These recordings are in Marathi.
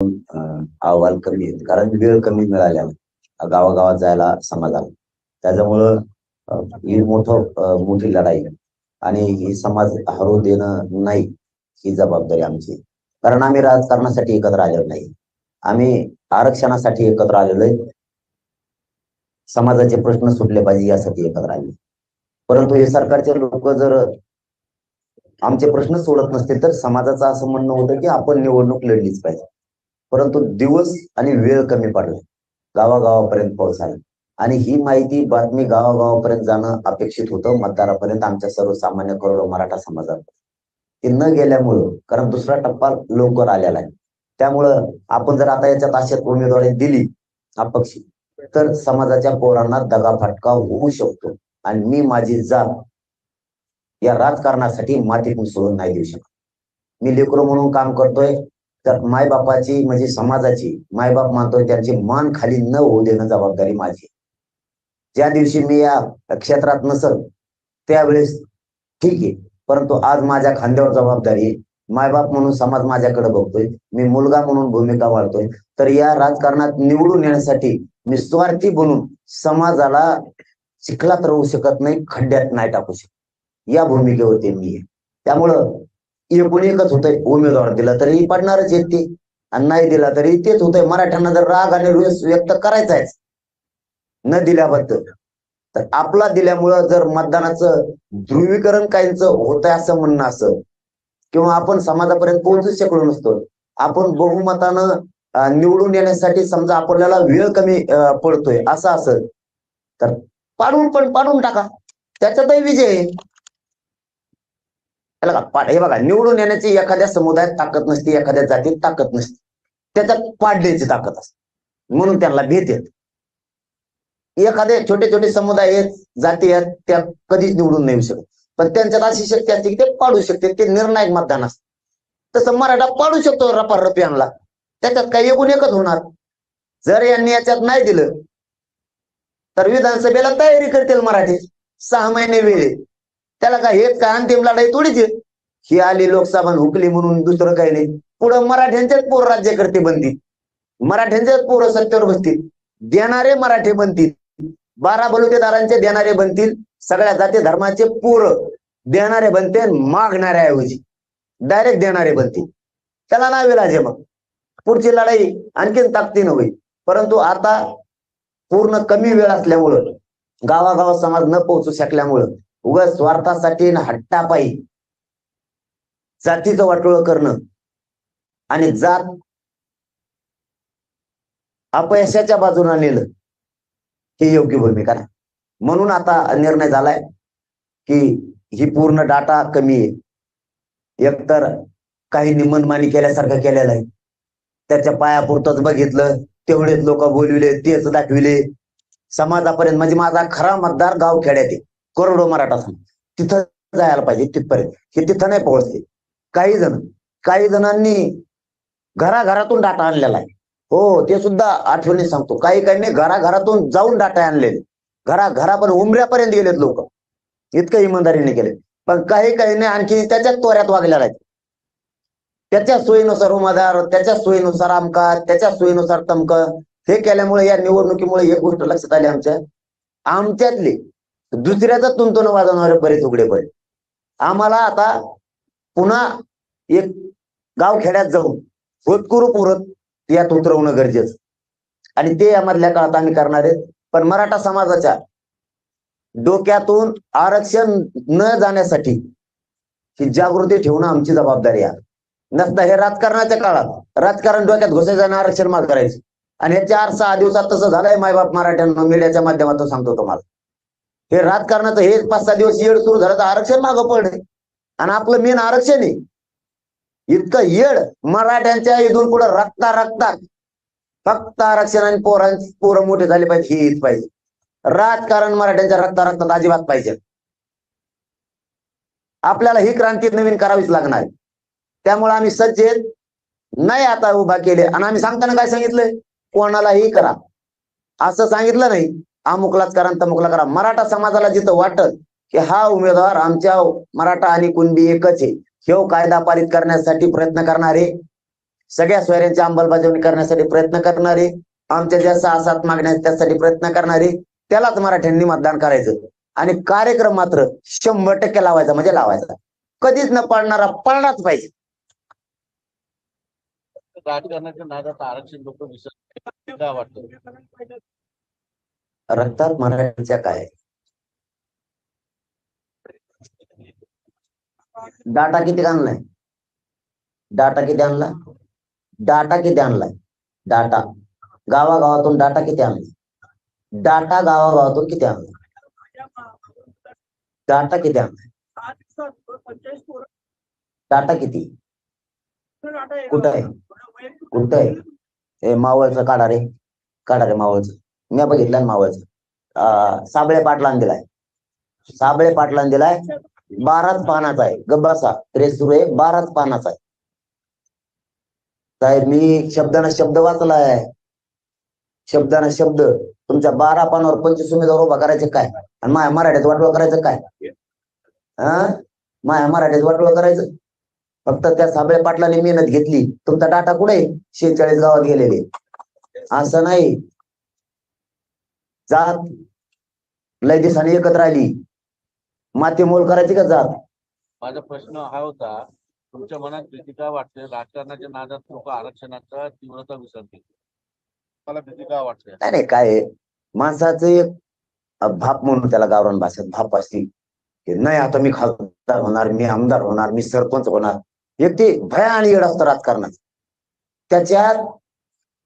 अहवाल कमी आहेत. कारण वेळ कमी मिळाल्यावर गावागावात जायला समाजाला त्याच्यामुळं ही मोठ मोठी लढाई आणि ही समाज हरू देणं नाही ही जबाबदारी आमची कारण आम्ही राजकारणासाठी एकत्र आलेलो नाही. आम्ही आरक्षणासाठी एकत्र आलेलो आहे. समाजाचे प्रश्न सुटले पाहिजे यासाठी एकत्र आले परंतु हे सरकारचे लोक जर आमचे प्रश्न सोडत नसतील तर समाजाचं असं म्हणणं होतं की आपण निवडणूक लढलीच पाहिजे. परंतु दिवस आणि वेळ कमी पडला. गावागावापर्यंत पोहोचायला आणि ही माहिती बातमी गावागावापर्यंत जाणं अपेक्षित होतं. मतदारापर्यंत आमच्या सर्वसामान्य करोडो मराठा समाजात. ते न गेल्यामुळं कारण दुसरा टप्पा लवकर आलेला आहे. त्यामुळं आपण जर आता याच्यात अशात उमेदवारी दिली अपक्ष तर समाजाच्या पोरांना दगाफटका होऊ शकतो. आणि मी माझी जात या राजकारणासाठी मातीत मिसळून नाही देऊ शकत. मी लेकरो म्हणून काम करतोय. तर मायबापाची म्हणजे समाजाची मायबाप मानतोय त्यांची मान खाली न होऊ देणं जबाबदारी माझी ज्या दिवशी मी या क्षेत्रात नसल त्यावेळेस ठीक आहे. परंतु आज माझ्या खांद्यावर जबाबदारी आहे. मायबाप म्हणून समाज माझ्याकडे बघतोय. मी मुलगा म्हणून भूमिका वाढतोय. तर या राजकारणात निवडून येण्यासाठी मी स्वार्थी बनून समाजाला चिखलात राहू शकत नाही खड्ड्यात नाही टाकू शकत. या भूमिकेवरती मी आहे. त्यामुळं एकूण एकच होतंय? उमेदवार दिला तरी पडणारच येत ते. आणि नाही दिला तरी तेच होतंय. मराठ्यांना जर राग आणि रोष व्यक्त करायचा न दिल्याबद्दल तर आपला दिल्यामुळं जर मतदानाचं ध्रुवीकरण काहींच होत आहे असं म्हणणं असं किंवा आपण समाजापर्यंत पोहोचू शकलो नसतो आपण बहुमतानं निवडून येण्यासाठी समजा आपल्याला वेळ कमी पडतोय असं असं तर पाडून पण पाडून टाका. त्याच्यातही विजय आहे. त्याला हे बघा निवडून येण्याची एखाद्या समुदायात ताकद नसते एखाद्या जातीत ताकद नसते. त्याच्यात पाडण्याची ताकद असते. म्हणून त्यांना भीत येत. एखादे छोटे छोटे समुदाय आहेत जाती आहेत त्या कधीच निवडून नाही येऊ शकत. पण त्यांच्यात अशी शक्ती असते की ते पाडू शकते ते निर्णायक मतदान असते. तसं मराठा पाडू शकतो रपार रपियांना. त्याच्यात काही एकूण एकच होणार. जर यांनी याच्यात नाही दिलं तर विधानसभेला तयारी करतील मराठी. सहा महिने वेळ त्याला काय हेच काय अंतिम लढाई थोडीच आहे? ही आली लोकसभा हुकली म्हणून दुसरं काही नाही. पुढं मराठ्यांचेच पोर राज्य करते बनतील. मराठ्यांचेच पोरं सत्तेवर बसतील. देणारे मराठे बनतील. बारा बलुतेदारांचे देणारे बनतील. सगळ्या जाती धर्माचे पोर देणारे बनते मागणाऱ्या ऐवजी. डायरेक्ट देणारे बनतील. त्याला नावे विलाज आहे मग. पुढची लढाई आणखीन ताकदीनं होईल. परंतु आता पूर्ण कमी वेळ असल्यामुळं गावागावात समाज न पोहोचू शकल्यामुळं उगाच स्वार्थासाठी आणि हट्टापायी जातीचं वाटोळ करणं आणि जात अपयशाच्या बाजूने नेलं हे योग्य भूमिका नाही. म्हणून आता निर्णय झालाय की ही पूर्ण डाटा कमी आहे. एकतर काही निमनमानी केल्यासारखं केलेलं आहे. त्याच्या पायापुरतच बघितलं तेवढेच लोक बोलविले तेच दाखविले. समाजापर्यंत म्हणजे माझा खरा मतदार गाव खेड्यात आहे. करोडो मराठा समाज तिथं जायला पाहिजे तिथपर्यंत. हे तिथं नाही पोहोचले. काही जण काही जणांनी घराघरातून डाटा आणलेला आहे. हो ते सुद्धा आठवणी सांगतो. काही काही घराघरातून जाऊन डाटा आणलेले. घरा घरापर्यंत उमऱ्यापर्यंत गेलेत लोक. इतकं इमानदारीने केले पण काही काहींनी आणखी त्याच्याच तोऱ्यात वागलेला आहे. त्याच्या सोयीनुसार उमेदवार त्याच्या सोयीनुसार आमका त्याच्या सोयीनुसार तमक हे केल्यामुळे या निवडणुकीमुळे एक गोष्ट लक्षात आली आमच्या. आमच्यातले दुसऱ्याचा तुंतून वाजवणारे बरेच उघडे पडले. आम्हाला आता पुन्हा एक गाव खेड्यात जाऊन होतकुरू पुरत यात उतरवणं गरजेचं. आणि ते यामधल्या काळात आम्ही करणार आहेत. पण मराठा समाजाच्या डोक्यातून आरक्षण न जाण्यासाठी ही जागृती ठेवणं आमची जबाबदारी आहे. नसता हे राजकारणाच्या काळात राजकारण डोक्यात घुसायचं आणि आरक्षण माग करायचं आणि हे चार सहा दिवसात तसं झालंय मायबाप मराठ्यांना मीडियाच्या माध्यमातून सांगतो तुम्हाला. हे राजकारणाचं हे पाच सहा दिवस येड सुरू झालं तर आरक्षण मागं पडणे आणि आपलं मेन आरक्षण आहे. इतकं येड मराठ्यांच्या इथून पुढे रक्ता रक्तात फक्त आरक्षण आणि पोरांची पोरं मोठे झाले पाहिजे हे हेच पाहिजे. राजकारण मराठ्यांच्या रक्ता रक्तात अजिबात पाहिजे. आपल्याला ही क्रांती नवीन करावीच लागणार त्यामुळे आम्ही सज्ज नाही आता उभा केले. आणि आम्ही सांगताना काय सांगितलंय? कोणालाही करा. असं सांगितलं नाही. अमुकलाच करा आणि तमुकला करा. मराठा समाजाला जिथं वाटत की हा उमेदवार आमच्या मराठा आणि कुणबी एकच आहे हे कायदा पारित करण्यासाठी प्रयत्न करणारे सगळ्या सोयऱ्यांची अंमलबजावणी करण्यासाठी प्रयत्न करणारे आमच्या ज्या सहा सात मागण्या त्यासाठी प्रयत्न करणारे त्यालाच मराठ्यांनी मतदान करायचं. आणि कार्यक्रम मात्र शंभर टक्के लावायचा म्हणजे लावायचा. कधीच न पडणारा पडलाच पाहिजे. राजकारणाच्या नादात आरक्षण लोक विसर वाटतो? रक्तात मराठीच्या काय? डाटा किती आणलाय? डाटा किती आणला? डाटा किती आणलाय? डाटा. गावागावातून डाटा किती आणलाय डाटा गावागावातून किती आणलाय डाटा किती आणलाय डाटा किती? कुठं आहे? कुठं आहे? हे मावळचं काढा रे. काढा रे मावळचं. मी बघितलं ना मावळचं. साबळे पाटलान दिलाय. साबळे पाटलान दिलाय बाराच पानाचा आहे. गब्बासा त्रेस सुरू आहे बाराच पानाचा आहे. साहेब मी शब्दानं शब्द वाचलाय. शब्दाना शब्द. तुमच्या बारा पानावर पंचवीस उमेदवार उभा करायचे काय? आणि माया मराठीत वाटवं करायचं काय? हा माया मराठीत वाटवं करायचं? फक्त त्या साबळे पाटलाने मेहनत घेतली. तुमचा डाटा कुठे शेहेचाळीस गावात गेलेले. असं नाही. जात. लय दिवसांनी एकत्र आली माती मोल करायची का जात? माझा प्रश्न हा होता तुमच्या मनात भीती काय वाटते? राजकारणाच्या नादात लोक आरक्षणाचा तीव्रता विसरतील. मला भीती काय वाटते? नाही नाही काय माणसाचं एक भाप म्हणून त्याला गावरान भाषेत भाप असते. की नाही आता मी खासदार होणार मी आमदार होणार मी सरपंच होणार. एक ते भया आणि येड असतं राजकारणात त्याच्यात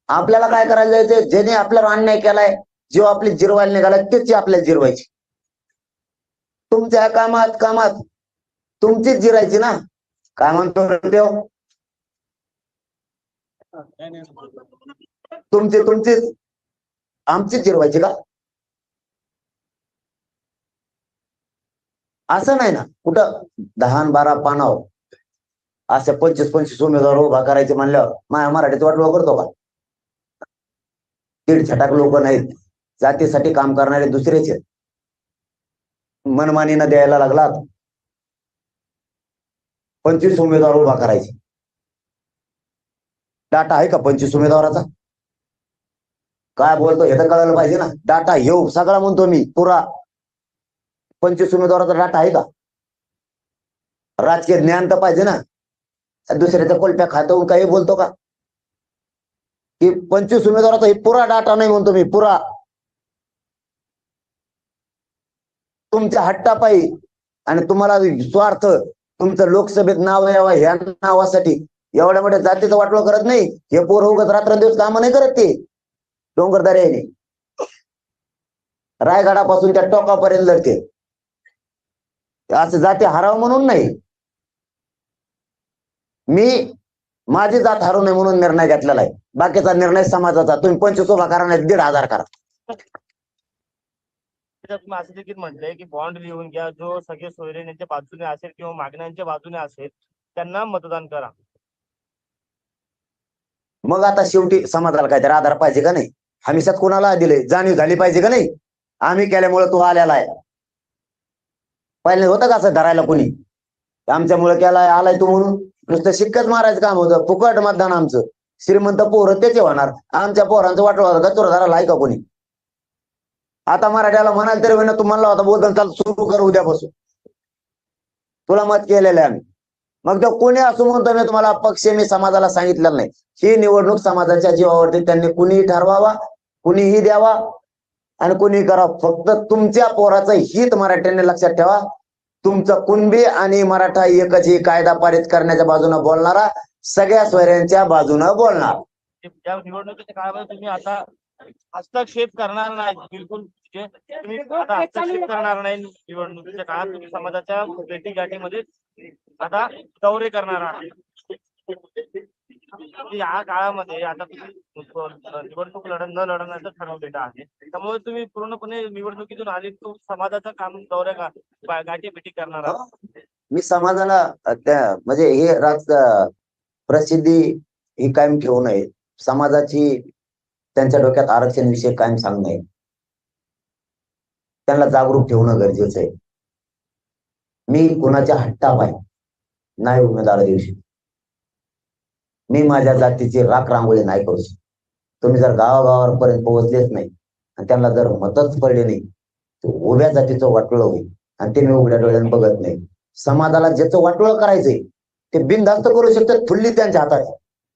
आपल्याला काय करायला जायचं ज्याने आपल्यावर अन्याय केलाय जेव्हा आपले जिरवायला निघाला तेच आपल्याला जिरवायची. तुमच्या कामात कामात तुमचीच जिरायची ना. काय म्हणतो देव? तुमचे तुमचीच. आमचीच जिरवायची का? असं नाही ना. कुठं? दहा बारा पानावर. असे पंचवीस पंचवीस उमेदवार उभा करायचे म्हणल्यावर माया मराठीत वाटलं करतो का? दीड छटाक लोक नाहीत. जातीसाठी काम करणारे दुसरेच आहेत. मनमानीनं द्यायला लागलात. पंचवीस उमेदवार उभा करायचे. डाटा आहे का पंचवीस उमेदवाराचा? काय बोलतो हे तर कळायला पाहिजे ना. डाटा येऊ सगळा म्हणतो मी पुरा. पंचवीस उमेदवाराचा डाटा आहे का? राजकीय ज्ञान तर पाहिजे ना. दुसऱ्याच्या कोलप्या खातो काही बोलतो का? की पंचवीस उमेदवाराचा हे पुरा डाटा नाही म्हणतो मी पुरा. तुमच्या हट्टापायी आणि तुम्हाला स्वार्थ तुमचं लोकसभेत नाव यावं ह्या नावासाठी एवढ्या मोठ्या जातीचं वाटलं करत नाही. हे पोर उगत रात्रंदिवस कामं नाही करत ते. डोंगर रायगडापासून त्या टोकापर्यंत लढते. असं जाती हराव म्हणून नाही. मी माझी जात हरवू नये म्हणून निर्णय घेतलेला आहे. बाकीचा निर्णय समाजाचा. तुम्ही पंचवीस उभा करा नाही दीड हजार करा. त्याच्यात तुम्ही असं देखील म्हटलंय की बॉन्ड लिहून घ्या जो सगळे सोयरेंच्या बाजूने असेल किंवा मागण्यांच्या बाजूने असेल त्यांना मतदान करा. मग आता शेवटी समाजाला काहीतरी आधार पाहिजे का नाही? हमीसात कोणाला दिले जाणीव झाली पाहिजे का नाही? आम्ही केल्यामुळे तो आलेला आहे. पहिले होतं का असं धरायला कोणी? आमच्यामुळे केलाय आलाय तू म्हणून. नुसतं शिक्कच मारायचं काम होतं. फुकट मतदान आमचं. श्रीमंत पोरं त्याचे होणार. आमच्या पोरांचं वाटलं होतं. का तुला धरायला आहे का कोणी? आता मराठ्याला म्हणाल तरी म्हणा तुम्हाला आता होता बोलताना चाल सुरू कर उद्यापासून. तुला मत केलेलं आहे आम्ही. मग तो कोणी असं म्हणतो मी तुम्हाला पक्ष मी समाजाला सांगितलं नाही. ही निवडणूक समाजाच्या जीवावरती त्यांनी कुणीही ठरवावा कुणीही द्यावा आणि कुणीही करावं फक्त तुमच्या पोराचं हित मराठ्यांनी लक्षात ठेवा. तुमचं कुणबी आणि मराठा एकच ही कायदा पारित करण्याच्या बाजूने बोलणारा सगळ्या स्वैऱ्यांच्या बाजूने बोलणार. निवडणुकीच्या काळामध्ये तुम्ही आता हस्तक्षेप करणार नाही. बिलकुल म्हणजे तुम्ही आता हस्तक्षेप करणार नाही. निवडणुकीच्या काळात तुम्ही समाजाच्या भेटी गाठीमध्ये आता दौरे करणार आहात. म्हणजे या काळामध्ये आता निवडणूक लढ न लढण्याचं ठरवलेलं आहे त्यामुळे तुम्ही पूर्णपणे निवडणुकीतून आले तो समाजाचं काम दौऱ्या गाठी भेटी करणार आहात. मी समाजाला त्या म्हणजे हे राज प्रसिद्धी ही कायम ठेवू नये. समाजाची त्यांच्या डोक्यात आरक्षण विषय कायम सांगू त्यांना जागरूक ठेवणं गरजेचं आहे. मी कुणाच्या हट्टा पाय नाही उमेदवार दिवशी मी माझ्या जातीची राख रांगोळी नाही करू शकत. तुम्ही जर गावागावापर्यंत पोहोचलेच नाही आणि त्यांना जर मतच पडले नाही तर उभ्या जातीचं वाटोळं होईल आणि ते मी उघड्या डोळ्याने बघत नाही. समाजाला ज्याचं वाटोळं करायचंय ते बिनधास्त करू शकतात फुल्ली त्यांच्या हातात आहे.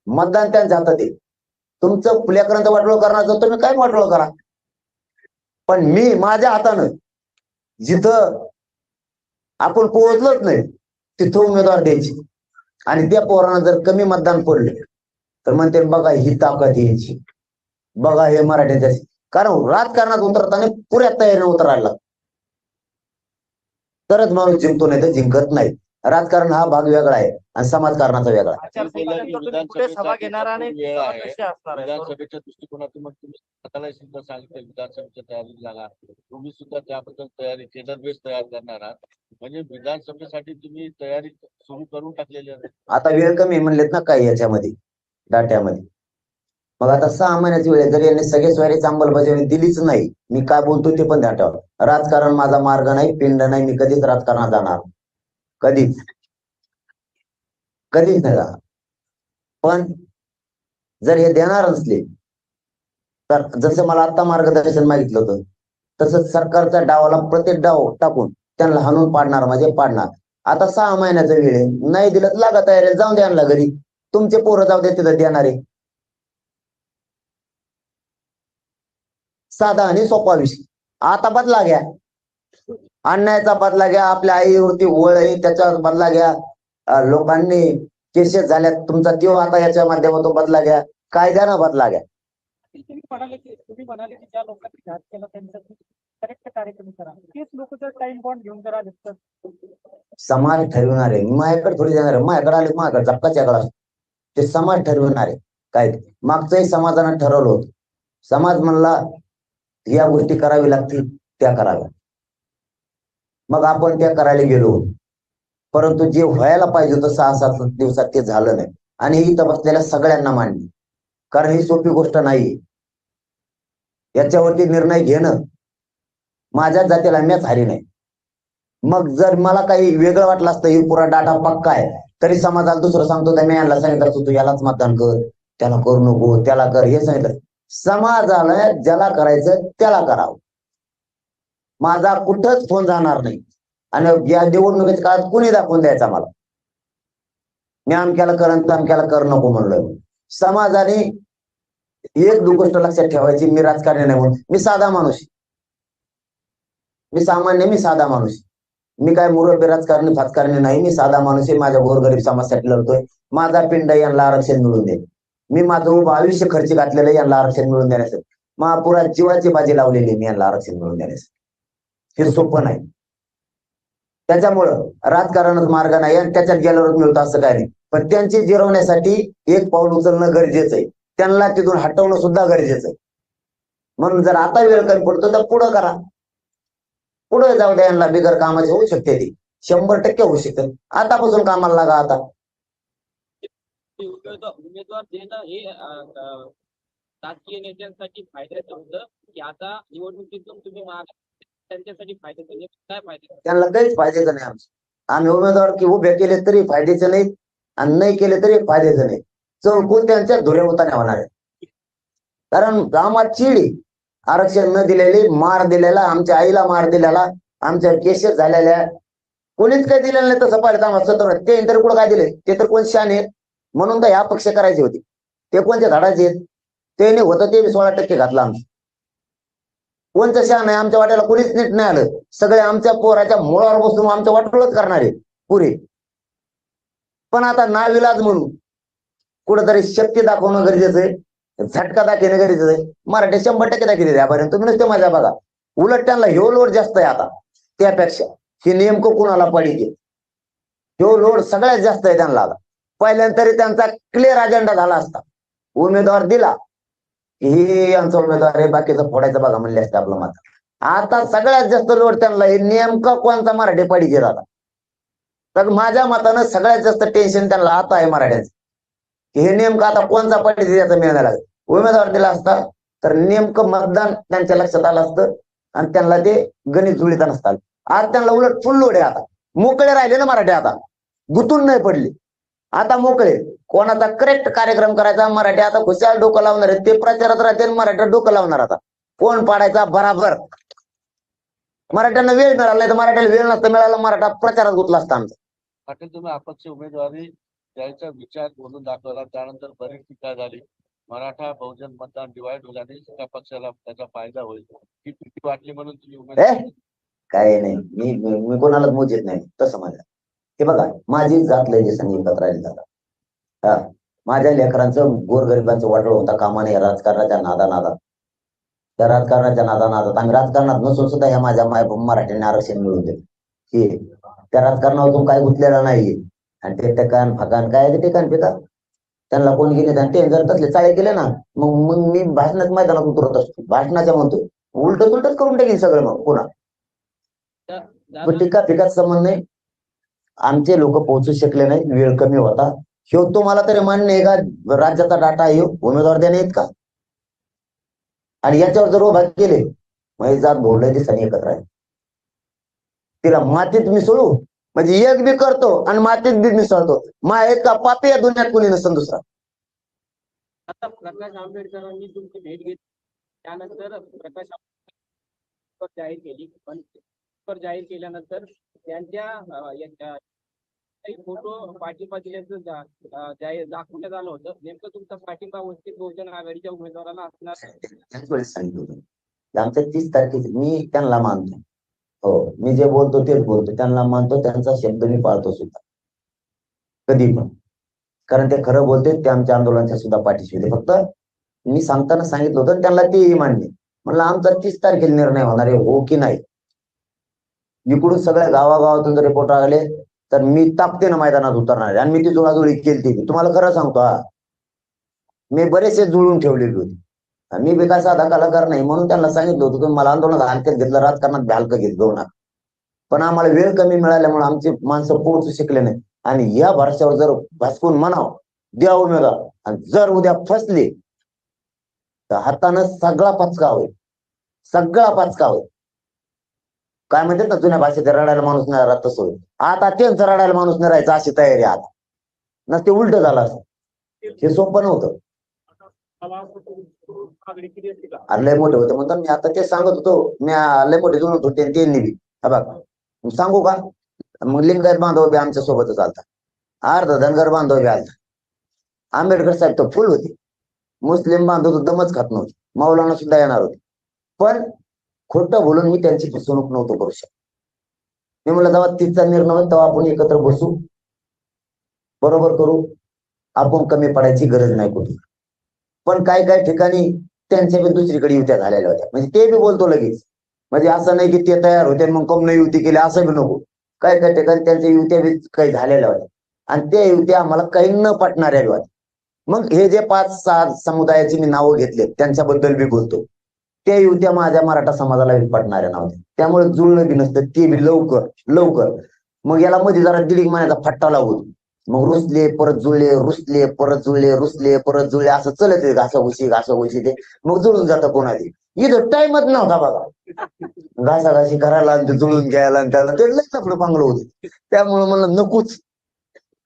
मतदान त्यांच्या हातात आहे. तुमचं फुल्याकरांचं वाटोळं करणार तर तुम्ही काय वाटोळं करा. पण मी माझ्या हातानं जिथं आपण पोहोचलोच नाही तिथं उमेदवार द्यायची. आणि त्या पोरांना जर कमी मतदान पडले तर म्हणते बघा ही ताकद यायची. बघा हे मराठ्यांच्या कारण राजकारणात उतरताना पुऱ्या तयारीने उतरायला तरच माणूस जिंकतो नाही तर जिंकत नाही राजकारण हा भाग वेगळा आहे आणि समाजकारणाचा वेगळा कुठे सभा घेणार आणि विधानसभेच्या दृष्टिकोनातून मग तुम्ही स्वतःला सुद्धा विधानसभेच्या तयारी तुम्ही सुद्धा त्याबद्दल तयारी बेस तयार करणार आहात. म्हणजे विधानसभेसाठी तुम्ही तयारी सुरू करून टाकलेली आहे. आता वेळ कमी म्हणलेत ना काही याच्यामध्ये डाट्यामध्ये. मग आता सहा महिन्याची वेळ आहे. जर यांनी सगळे स्वारीच अंमलबजावणी दिलीच नाही मी काय बोलतो ते पण ध्यान ठेवा. राजकारण माझा मार्ग नाही पिंड नाही मी कधीच राजकारणात जाणार कधीच. कधीच नका पण जर हे देणार असले तर जसं मला आता मार्गदर्शन मागितलं होतं तसं सरकारच्या डावाला प्रत्येक डाव टाकून त्यांना हाणून पाडणार म्हणजे पाडणार. आता सहा महिन्याचा वेळ आहे. नाही दिलं तर लागा आहे जाऊन द्या आणला घरी. तुमचे पोरं जाऊ दे तिथं देणारे. साधा आणि सोपा विषय. आता बदला घ्या. अन्यायाचा बदला घ्या आपल्या आईवरती ओळ आहे त्याचा बदला घ्या. लोकांनी केसेस झाल्यात तुमचा देव आता याच्या माध्यमातून बदला घ्या कायद्यानं बदला घ्या. तुम्ही म्हणाले की तुम्ही म्हणाले की ज्या लोकांनी घात केला त्यांचा करेक्ट कार्यक्रम करा. तेच लोक जर टाइम बॉन्ड घेऊन जर आले तर? समाज ठरविणार आहे माझ्याकडे थोडी देणार आहे माझ्याकडे आले माझ्याकडे झपकाच्याकडे ते समाज ठरविणार आहे काय. मागचंही समाजानं ठरवलं होतं. समाज म्हणला या गोष्टी करावी लागतील त्या कराव्या. मग आपण त्या करायला गेलो. परंतु जे व्हायला पाहिजे होतं सहा सात दिवसात ते झालं नाही. आणि ही बसलेल्या सगळ्यांना मांडली. कारण ही सोपी गोष्ट नाही. याच्यावरती निर्णय घेणं माझ्या जातीला मीच हारी नाही. मग जर मला काही वेगळं वाटलं असतं हे पुरा डाटा पक्का आहे तरी समाजाला दुसरं सांगतो मी यांना सांगितलं तू यालाच मतदान कर त्याला करू नको त्याला कर हे सांगितलं. समाजाला ज्याला करायचं त्याला करावं. माझा कुठंच फोन जाणार नाही. आणि या निवडणुकीच्या काळात कुणी दाखवून द्यायचा मला? मी अमक्याला कर आणि तमक्याला कर नको म्हणलोय. समाजाने एक दु गोष्ट लक्षात ठेवायची मी राजकारणी नाही म्हणून. मी साधा माणूस आहे. मी सामान्य मी साधा माणूस मी काय मुरब्बी राजकारणी फातकारणी नाही. मी साधा माणूस आहे. माझ्या गोरगरीब समाजासाठी लढतोय. माझा पिंड यांना आरक्षण मिळून दे. मी माझं उभं आयुष्य खर्च घातलेलं आहे यांना आरक्षण मिळून देण्यासाठी महापुरात जीवाची बाजी लावलेली आहे मी यांना आरक्षण मिळून देण्यासाठी हे सोपं नाही. त्याच्यामुळं राजकारणच मार्ग नाही आणि त्याच्यात गेल्यावर मिळतं असं काय नाही. पण त्यांची जिरवण्यासाठी एक पाऊल उचलणं गरजेचं आहे. त्यांना तिथून हटवणं सुद्धा गरजेचं आहे. म्हणून जर आता वेळ कमी पडतो तर पुढं करा. पुढे जाऊ द्या यांना बिगर कामाची होऊ शकते ती. शंभर टक्के होऊ शकते. आतापासून कामाला लागा आता. उमेदवार देणं हे राजकीय नेत्यांसाठी फायद्याचं होतं. की आता निवडणुकीतून तुम्ही त्यांच्यासाठी फायद्याचं काय फायदे त्यांना काहीच फायद्याचं नाही आमचं. आम्ही उमेदवार की उभे केले तरी फायद्याचे नाहीत आणि नाही केले तरी फायद्याचं नाही चौकून त्यांच्या धुरे होणार आहे कारण गावात चिडी आरक्षण न दिलेली मार दिलेला आमच्या आईला मार दिलेला आमच्या केसेस झालेल्या कोणीच काही दिलेलं नाही तसं पाहिलं आम्हाला स्वतः ते इंटर कुठं काय दिले? ते तर कोण शान आहेत? म्हणून तर ह्या पक्ष करायचे होते. ते कोणत्या झाडाचे आहेत? ते नाही होतं ते बी सोळा टक्के घातलं आमचं कोणतं शान आहे? आमच्या वाट्याला कोणीच नीट नाही आलं. सगळे आमच्या पोराच्या मुळावर बसून आमच्या वाटोळच करणारे पुरे. पण आता नाविलाज म्हणून कुठंतरी शक्ती दाखवणं गरजेचं आहे. झटका दाखवणं गरजेचं आहे. मराठी शंभर टक्के दाखवले द्यापर्यंत तुम्ही नुसते माझ्या बघा. उलट त्यांना ह्यो लोड जास्त आहे आता. त्यापेक्षा हे नेमकं कुणाला पाहिजे ह्यो लोड सगळ्यात जास्त आहे त्यांना आता. पहिल्यांदा तरी त्यांचा क्लिअर अजेंडा झाला असता. उमेदवार दिला. हे यांचा उमेदवार आहे बाकीचं फोडायचं बघा म्हणले असते आपलं मत. आता सगळ्यात जास्त लोड त्यांना हे नेमका कोणता मराठी पाहिजे आता? तर माझ्या मतानं सगळ्यात जास्त टेन्शन त्यांना आता आहे मराठ्याचं. की हे नेमकं आता कोणता पाहिजे याचा मिळणार लागेल उमेदवार दिला असता तर नेमकं मतदान त्यांच्या लक्षात आलं असतं आणि त्यांना ते गणित जुळीत नसतात. आज त्यांना उलट फुल लोड आहे आता. मोकळे राहिले ना मराठी आता. गुतून नाही पडले. आता मोकळे. कोणाचा करेक्ट कार्यक्रम करायचा मराठी आता खुशाल डोकं लावणार आहे ते प्रचारात राहते मराठ्यात डोकं लावणार आता. कोण पाडायचा? बराबर. मराठ्यांना वेळ मिळाला तर मराठ्याला वेळ नसता मिळाला मराठा प्रचारात गुतला असता आमचा. पाटील तुम्ही अपक्ष उमेदवारी द्यायचा विचार बोलून दाखवला. त्यानंतर बरीच टीका झाली? मराठा बहुजन मतदान डिवाइड आणि त्या पक्षाला त्याचा फायदा होईल. ही भीती वाटली म्हणून तुम्ही उमेदवारी काय नाही. मी मी कोणालाच मोजित नाही. तसं माझं. हे बघा माझी जात लय दिवसांनी एकत्र राहिली जातात. हा माझ्या लेकरांचं गोरगरिबांचं वाटळ होता कामाने या राजकारणाच्या नादा नादात. त्या राजकारणाच्या नादा नादात आम्ही राजकारणात नसून सुद्धा ह्या माझ्या माय मराठ्यांनी आरक्षण मिळवून दिलं. हे त्या राजकारणातून काय गुंतलेलं नाहीये. आणि ते टकान फकान काय ते ठिकाण पिका. त्यांना कोण गेले आणि ते जर तसले चाळे केले ना मग मग मी भाषणात मैदानात उतरत असतो. भाषणाच्या म्हणतो उलट उलटच करून टाकेल सगळं मग पुन्हा. टीका पिकाच संबंध नाही. आमचे लोक पोहोचू शकले नाही वेळ कमी होता. ह्यो तुम्हाला तरी मान्य आहे का? राज्याचा डाटा आहे उमेदवार देणे आहेत का? आणि याच्यावर जर उभा केले म्हणजे जात भोवलंय दिसाने एकत्र. आहे तिला मातीत मिसळू म्हणजे एक बी करतो आणि मातीत बी मिसळतो मा एक का पापी या दुनियात कोणी नसेल दुसरा. आता प्रकाश आंबेडकरांनी तुमची भेट घेतली. त्यानंतर प्रकाश आंबेडकर जाहीर केली. पण जाहीर केल्यानंतर त्यांच्या काही फोटो पाठिंबा दिल्याचं दाखवण्यात आलं होतं नेमकं तुमचा पाठिंबा वंचित बहुजन आघाडीच्या उमेदवाराला असणार? सांगितलं आमच्या तीस तारखेचे मी त्यांना मानतो. हो मी जे बोलतो तेच बोलतो. त्यांना मानतो त्यांचा शब्द मी पाळतो सुद्धा. कधी पण. कारण ते खरं बोलते ते आमच्या आंदोलनाच्या सुद्धा पाठीशी होते. फक्त मी सांगताना सांगितलं होतं त्यांना तेही मान्य. म्हणलं आमचा तीस तारखेला निर्णय होणार आहे हो की नाही? इकडून सगळ्या गावागावातून जर रिपोर्ट आले तर मी तापतेनं मैदानात उतरणार आहे. आणि मी ती जुळाजुळी केली तुम्हाला खरं सांगतो हा. मी बरेचसे जुळून ठेवलेली होती. मी बी काय साधा कलाकार नाही म्हणून त्यांना सांगितलं होतं की मला आंदोलनात हलक्यात घेतलं राजकारणात बी हलकं घेत जाऊ नका. पण आम्हाला वेळ कमी मिळाल्यामुळे आमचे माणसं पोहोचू शकले नाही आणि या भरशावर जर भासकून म्हणाव द्या उमेदा आणि जर उद्या फसले तर हातानं सगळा पचका होईल. सगळा पचका होईल. काय म्हणतात ना जुन्या भाषेत रडायला माणूस नाही राहत तसं होईल. आता त्यांचं रडायला माणूस नाही राहायचं अशी तयारी आता आता. नसते उलट झालं असं. हे सोपं नव्हतं. लय मोठे होते म्हणतात मी आता ते सांगत होतो मी लय मोठे जुळत होते आणि त्यांनी बी हा बघ सांगू का? मग लिंगायत बांधव बी आमच्या सोबतच आलता. अर्ध धनगर बांधव बी आलता. आंबेडकर साहेब तर फुल होते. मुस्लिम बांधव तर दमच खात नव्हते. मौलाना सुद्धा येणार होते. पण खोटं बोलून मी त्यांची फसवणूक नव्हतो करू शकत. मी म्हणलं जेव्हा तिचा निर्णय होईल तेव्हा आपण एकत्र बसू. बरोबर करू. आपण कमी पडायची गरज नाही कुठे पण काही काही ठिकाणी त्यांच्या पण दुसरीकडे युत्या झालेल्या होत्या. म्हणजे ते बी बोलतो लगेच. म्हणजे असं नाही की ते तयार होते मग कम नाही युती केली असं बी नको. काही काही ठिकाणी त्यांच्या युत्या बी काही झालेल्या होत्या. आणि त्या युत्या आम्हाला काही न पटणाऱ्या होत्या. मग हे जे पाच सहा समुदायाची मी नावं घेतले त्यांच्याबद्दल बी बोलतो. त्या युत्या माझ्या मराठा समाजाला बी पटणाऱ्या नव्हत्या त्यामुळे जुळलं बी नसतं ते बी लवकर लवकर. मग याला मध्ये जरा दीड एक महिन्याचा फट्टा लागून मग रुसले परत जुळले रुसले परत जुळले रुसले परत जुळले असं चलत घासा घुशी घासा घुशी ते. मग जुळून जातं कोणाची इथं टाइमच नव्हता बघा. घासाघाशी करायला आणि जुळून घ्यायला आणि त्याला ते लई आपलं पांगलं होतं. त्यामुळे म्हणलं नकोच.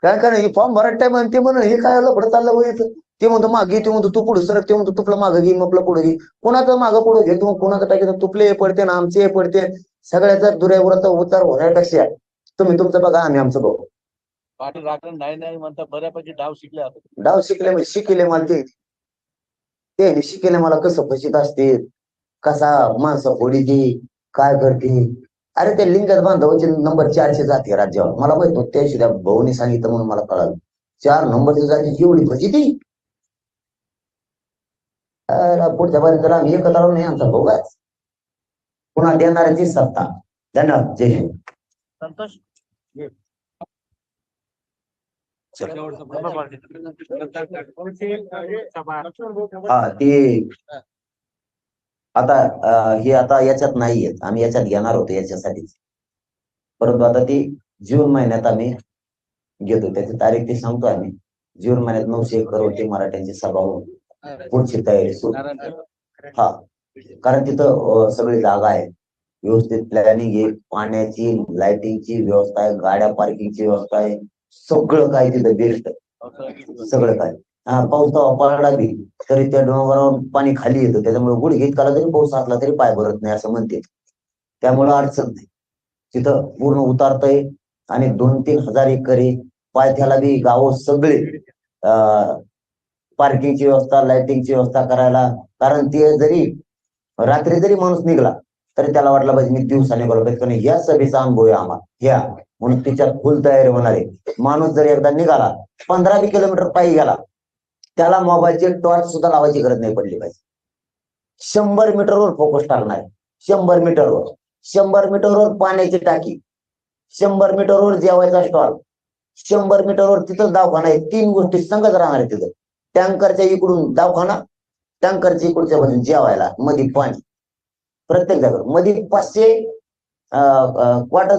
काय कारण हे फॉर्म भरत टाइम आणि ते म्हणून हे काय लफडं चाललं होईल ते म्हणतो मागे ते म्हणतो तू पुढे सरक. ते म्हणतो तुपलं मागं घे मग पुढे घे. कोणाचं मागं पुढे घे तू कोणाचं टाकायचं तुपले हे पडते ना आमचे हे पडते. सगळ्याचा दुर्यावरचा उतार होण्यापेक्षा तुम्ही तुमचं बघा आम्ही आमचं बघू. पाटील राखण नाही नाही म्हणता बऱ्यापैकी डाव शिकले आपण डाव शिकले म्हणजे शिकले मला ते. ते शिकले मला कसं फशीत असते कसा माणसं फोडी ती काय करते. अरे ते लिंगात बांधवाचे नंबर चारशे जाते राज्यावर. मला माहीत त्या भाऊनी सांगितलं म्हणून मला कळालं. चार नंबरची जाती एवढी ती पुढच्या तर आम्ही एकत्र नाही आमचा भाऊ आहे पुन्हा देणाऱ्याची सत्ता. धन्यवाद. जय हिंद. संतोष. हा ते आता हे आता याच्यात नाहीयेत आम्ही याच्यात घेणार होतो याच्यासाठीच परंतु आता ती जून महिन्यात आम्ही घेतो. त्याची तारीख ती सांगतो आम्ही. जून महिन्यात नऊशे करोडची मराठ्यांची सभा होऊन. पुढची तयारी हा. कारण तिथं सगळी जागा आहे. व्यवस्थित प्लॅनिंग आहे. पाण्याची लाइटिंगची व्यवस्था आहे. गाड्या पार्किंगची व्यवस्था आहे. सगळं काय तिथं बेस्ट सगळं काय हा पाऊस तेव्हा पडला बी. तरी त्या डोंगरावर पाणी खाली येतं. त्याच्यामुळे गुडघे काला तरी पाऊस असला तरी पाय भरत नाही असं म्हणते त्यामुळं अडचण नाही. तिथं पूर्ण उतारतय. आणि दोन तीन हजार एकरी पायथ्याला बी गाव सगळे पार्किंगची व्यवस्था लाइटिंगची व्यवस्था करायला. कारण ते जरी रात्री जरी माणूस निघाला तरी त्याला वाटलं पाहिजे मी दिवसा निघालो पाहिजे कारण या सभेचा अनुभव आहे आम्हाला. ह्या म्हणून तिच्यात फुल तयारी होणार आहे. माणूस जर एकदा निघाला पंधरा बी किलोमीटर पायी गेला त्याला मोबाईलचे टॉर्च सुद्धा लावायची गरज नाही पडली पाहिजे. शंभर मीटरवर फोकस टाकणार. आहे. शंभर मीटरवर. शंभर मीटरवर पाण्याची टाकी. शंभर मीटरवर जेवायचा स्टॉल शंभर मीटरवर तिथं दवाखाना आहे. तीन गोष्टी संगत राहणार आहे तिथं. टँकरच्या इकडून दवाखाना टँकरच्या इकडच्या बाजून जेवायला मध्ये पाणी. प्रत्येक जागेवर. मध्ये पाचशे क्वार्टर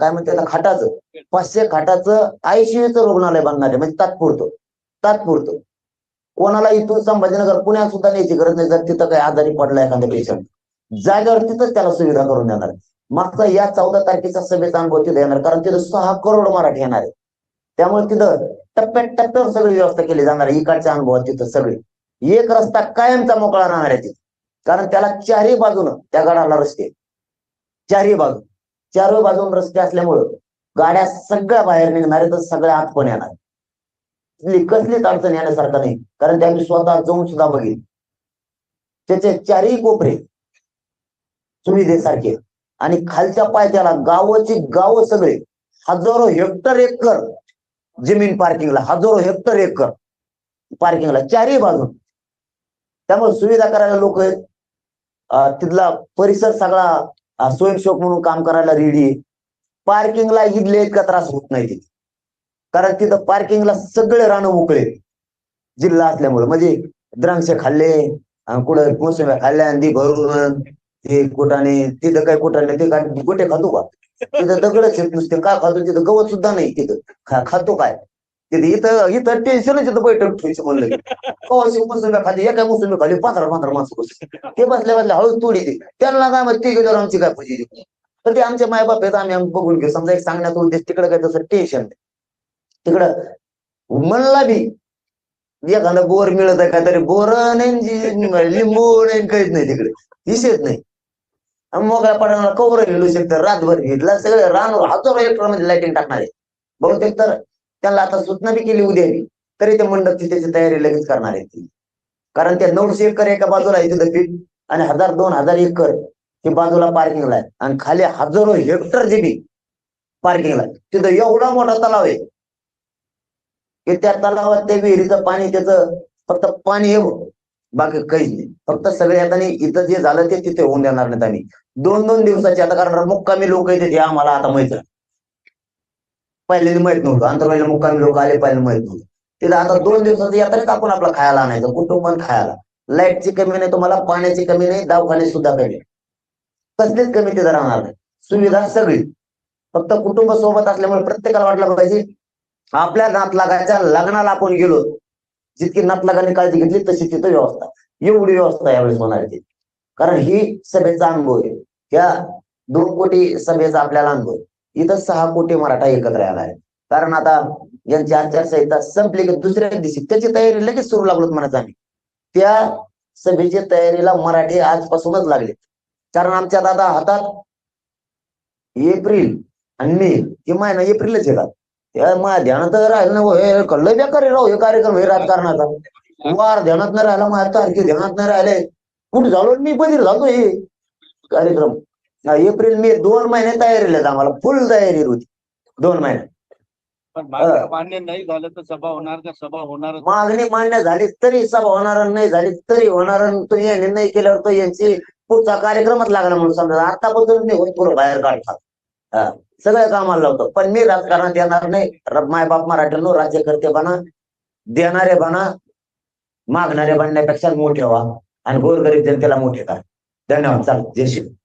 काय म्हणते खाटाचं. पाचशे खाटाचं आयसीयूचं रुग्णालय बांधणार आहे. म्हणजे तात्पुरतं. तात्पुरतं. कोणाला इथून संभाजीनगर पुण्यात सुद्धा न्यायची गरज नाही. जर तिथं काही आजारी पडला एखाद्या पेशंट जागेवर तिथंच त्याला सुविधा करून देणार. आहे. मागचा या चौदा तारखेचा सभेचा अनुभव तिथे येणार. कारण तिथं सहा करोड मराठी येणार आहे. त्यामुळे तिथं टप्प्यात टप्प्यावर सगळी व्यवस्था केली जाणार आहे. इकडच्या अनुभवात तिथं सगळी. एक रस्ता कायमचा मोकळा राहणार आहे तिथं. कारण त्याला चारही बाजूनं त्या गडाला रस्ते चारही बाजू चारही बाजून रस्ते असल्यामुळं गाड्या सगळ्या बाहेर निघणार आहेत तर सगळ्या आत पण येणार कसलीच अडचण येण्यासारखं नाही. कारण ते आम्ही स्वतः जाऊन सुद्धा बघेल त्याचे चारही कोपरे सुविधेसारखे आणि खालच्या पायथ्याला गावाची गाव सगळे. हजारो हेक्टर एकर जमीन पार्किंगला हजारो हेक्टर एकर पार्किंगला चारही बाजून त्यामुळे सुविधा करायला लोक आहेत. तिथला परिसर सगळा स्वयंसेवक म्हणून काम करायला रेडी आहे पार्किंगला इथले इतका त्रास होत नाही तिथे. कारण तिथं पार्किंगला सगळे रानं मोकळे जिल्हा असल्यामुळे. म्हणजे द्राक्षे खाल्ले कुठं मोसंब्या खाल्ल्या आणि ती भरून ते कुठाने तिथं काय कुठाने ते काय गोटे खातो का? तिथं दगडच येत नुसते काय खातो तिथं? गवत सुद्धा नाही तिथं. खा खातो काय? तिथं इथं इथं टेन्शनच येतं बैठक ठेवायचं म्हणलं की. कवाशी मोसंब्या खाली एका मोसंबी खाली पंधरा पंधरा माणसं बसली. ते बसल्या बसल्या हळू तोडी ते त्यांना काय माहिती गेल्यावर आमची काय पूजी तर ते आमच्या मायबाप आहेत आम्ही आम्ही बघून घेऊ. समजा एक सांगण्याचा उद्देश तिकडं काय तसं टेन्शन तिकडं म्हणला बी एखादा बोर मिळत आहे काय तरी बोर नाही लिंबू नाही काहीच नाही तिकडे. दिसत नाही. मोकळ्या पाण्याला कवर घेऊ शकतं रातभर घेतला. सगळे रान हजारो हेक्टरमध्ये लाइटिंग टाकणार आहे बहुतेक तर त्यांना आता सूचना बी केली उद्या बी, तरी ते मंडपची त्याची तयारी लगेच करणार आहे ती. कारण ते नऊशे एकर एका बाजूला आहे तिथं पीठ आणि हजार दोन हजार एकर हे बाजूला पार्किंगला आहे. आणि खाली हजारो हेक्टर जीबी पार्किंगला तिथं एवढा मोठा तलाव आहे. की त्या तलावात त्या विहिरीचं पाणी त्याचं फक्त पाणी येऊ बाकी काहीच नाही. फक्त सगळे आता इथं जे झालं ते तिथे होऊन देणार नाहीत आम्ही. दोन दोन दिवसाचे आता कारण मुक्कामी लोक येते ते आम्हाला आता माहीत झालं. पहिल्यांदा माहीत नव्हतं. आंतरवाईला मुक्कामी लोक आले पहिले माहीत नव्हतं. तिथं आता दोन दिवसाचं यात्रेत आपण आपलं खायला आणायचं कुटुंबात खायला. लाईटची कमी नाही तुम्हाला पाण्याची कमी नाही दवाखाने सुद्धा कमी कसलीच कमी तिथं राहणार नाही. सुविधा सगळी. फक्त कुटुंब सोबत असल्यामुळे प्रत्येकाला वाटलं पाहिजे आपल्या नातलागाच्या लग्नाला आपण गेलो जितकी नातलागाने काळजी घेतली तशी तिथं व्यवस्था. एवढी व्यवस्था यावेळेस होणार आहे. कारण ही सभेचा अनुभव आहे. या दोन कोटी सभेचा आपल्याला अनुभव आहे. इथं सहा कोटी मराठा एकत्र आला आहे. कारण आता यांची आचारसंहिता संपली की दुसऱ्या दिवशी त्याची तयारी लगेच सुरू लागलो म्हणायचं आम्ही. त्या सभेच्या तयारीला मराठी आजपासूनच लागले. कारण आमच्या दादा हातात एप्रिल आणि मे हे महिना एप्रिलच येतात. त्या माझ्या ध्यानात राहिलं ना हे कळलं बेकार राहू हे कार्यक्रम हे राजकारणाचा. वार ध्यानात नाही राहिला माझ्या तारखे ध्यानात नाही राहिले. कुठे झालो? मी बधीर झालो हे कार्यक्रम. एप्रिल मे दोन महिने तयारीला आम्हाला. फुल तयारी होती. दोन महिने. मान्य नाही झालं तर सभा होणार का? सभा होणार मागणी मान्य झाली तरी सभा होणार नाही झाली तरी होणार आणि तुम्ही हे निर्णय केल्यावर तर यांची पुढचा कार्यक्रमच लागला म्हणून समजा. आतापासून मी पुढे बाहेर काढतात सगळं कामाला लावतो. पण मी राजकारणात येणार नाही. र- मायबाप मराठ्यांनो राज्यकर्ते बना देणारे बना मागणारे बनण्यापेक्षा मोठे व्हा आणि गोरगरीब जनतेला मोठे करा. धन्यवाद. चाल. जय श्री